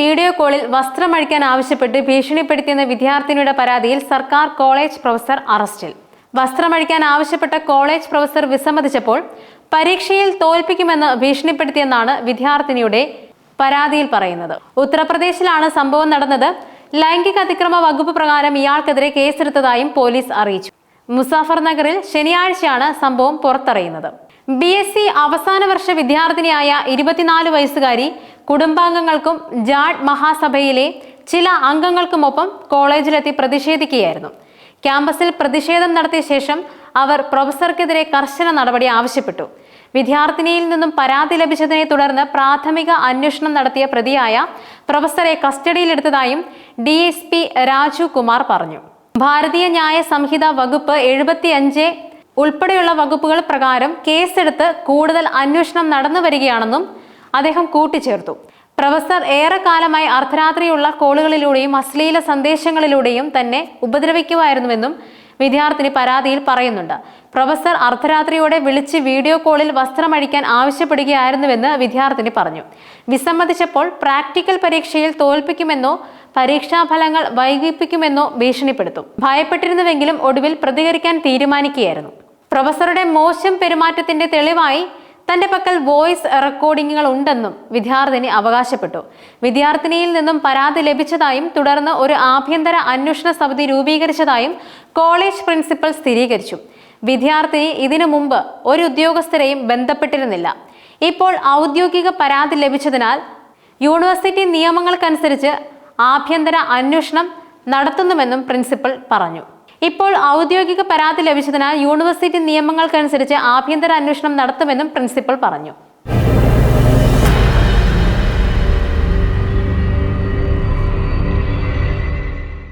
Video കോളിൽ വസ്ത്രമഴിക്കാൻ ആവശ്യപ്പെട്ട് ഭീഷണിപ്പെടുത്തിയെന്ന വിദ്യാർത്ഥിനിയുടെ പരാതിയിൽ സർക്കാർ കോളേജ് പ്രൊഫസർ അറസ്റ്റിൽ. വസ്ത്രമഴിക്കാൻ ആവശ്യപ്പെട്ട കോളേജ് പ്രൊഫസർ വിസമ്മതിച്ചപ്പോൾ പരീക്ഷയിൽ തോൽപ്പിക്കുമെന്ന് ഭീഷണിപ്പെടുത്തിയെന്നാണ് വിദ്യാർത്ഥിനിയുടെ പരാതിയിൽ പറയുന്നത്. ഉത്തർപ്രദേശിലാണ് സംഭവം നടന്നത്. ലൈംഗിക അതിക്രമ വകുപ്പ് പ്രകാരം ഇയാൾക്കെതിരെ കേസെടുത്തതായും പോലീസ് അറിയിച്ചു. മുസാഫർ നഗറിൽ ശനിയാഴ്ചയാണ് സംഭവം പുറത്തറിയുന്നത്. ബി എസ് സി അവസാന വർഷ വിദ്യാർത്ഥിനിയായ ഇരുപത്തിനാല് വയസ്സുകാരി കുടുംബാംഗങ്ങൾക്കും ജാഡ് മഹാസഭയിലെ ചില അംഗങ്ങൾക്കുമൊപ്പം കോളേജിലെത്തി പ്രതിഷേധിക്കുകയായിരുന്നു. ക്യാമ്പസിൽ പ്രതിഷേധം നടത്തിയ ശേഷം അവർ പ്രൊഫസർക്കെതിരെ കർശന നടപടി ആവശ്യപ്പെട്ടു. വിദ്യാർത്ഥിനിയിൽ നിന്നും പരാതി ലഭിച്ചതിനെ തുടർന്ന് പ്രാഥമിക അന്വേഷണം നടത്തിയ പ്രതിയായ പ്രൊഫസറെ കസ്റ്റഡിയിലെടുത്തതായും D S P Raju Kumar പറഞ്ഞു. ഭാരതീയ ന്യായ സംഹിത വകുപ്പ് എഴുപത്തിയഞ്ച് ഉൾപ്പെടെയുള്ള വകുപ്പുകൾ പ്രകാരം കേസെടുത്ത് കൂടുതൽ അന്വേഷണം നടന്നു വരികയാണെന്നും അദ്ദേഹം കൂട്ടിച്ചേർത്തു. പ്രൊഫസർ ഏറെക്കാലമായി അർദ്ധരാത്രിയുള്ള കോളുകളിലൂടെയും അശ്ലീല സന്ദേശങ്ങളിലൂടെയും തന്നെ ഉപദ്രവിക്കുമായിരുന്നുവെന്നും വിദ്യാർത്ഥിനി പരാതിയിൽ പറയുന്നുണ്ട്. പ്രൊഫസർ അർദ്ധരാത്രിയോടെ വിളിച്ച് വീഡിയോ കോളിൽ വസ്ത്രമഴിക്കാൻ ആവശ്യപ്പെടുകയായിരുന്നുവെന്ന് വിദ്യാർത്ഥിനി പറഞ്ഞു. വിസമ്മതിച്ചപ്പോൾ പ്രാക്ടിക്കൽ പരീക്ഷയിൽ തോൽപ്പിക്കുമെന്നോ പരീക്ഷാഫലങ്ങൾ വൈകിപ്പിക്കുമെന്നോ ഭീഷണിപ്പെടുത്തും. ഭയപ്പെട്ടിരുന്നുവെങ്കിലും ഒടുവിൽ പ്രതികരിക്കാൻ തീരുമാനിക്കുകയായിരുന്നു. പ്രൊഫസറുടെ മോശം പെരുമാറ്റത്തിന്റെ തെളിവായി തന്റെ പക്കൽ വോയിസ് റെക്കോർഡിങ്ങുകൾ ഉണ്ടെന്നും വിദ്യാർത്ഥിനി അവകാശപ്പെട്ടു. വിദ്യാർത്ഥിനിയിൽ നിന്നും പരാതി ലഭിച്ചതായും തുടർന്ന് ഒരു ആഭ്യന്തര അന്വേഷണ സമിതി രൂപീകരിച്ചതായും കോളേജ് പ്രിൻസിപ്പൽ സ്ഥിരീകരിച്ചു. വിദ്യാർത്ഥിനി ഇതിനു മുമ്പ് ഒരു ഉദ്യോഗസ്ഥരെയും ബന്ധപ്പെട്ടിരുന്നില്ല. ഇപ്പോൾ ഔദ്യോഗിക പരാതി ലഭിച്ചതിനാൽ യൂണിവേഴ്സിറ്റി നിയമങ്ങൾക്കനുസരിച്ച് ആഭ്യന്തര അന്വേഷണം നടത്തുന്നുമെന്നും പ്രിൻസിപ്പൽ പറഞ്ഞു. ഇപ്പോൾ ഔദ്യോഗിക പരാതി ലഭിച്ചതിനാൽ യൂണിവേഴ്സിറ്റി നിയമങ്ങൾക്കനുസരിച്ച് ആഭ്യന്തര അന്വേഷണം നടത്തുമെന്നും പ്രിൻസിപ്പൽ പറഞ്ഞു.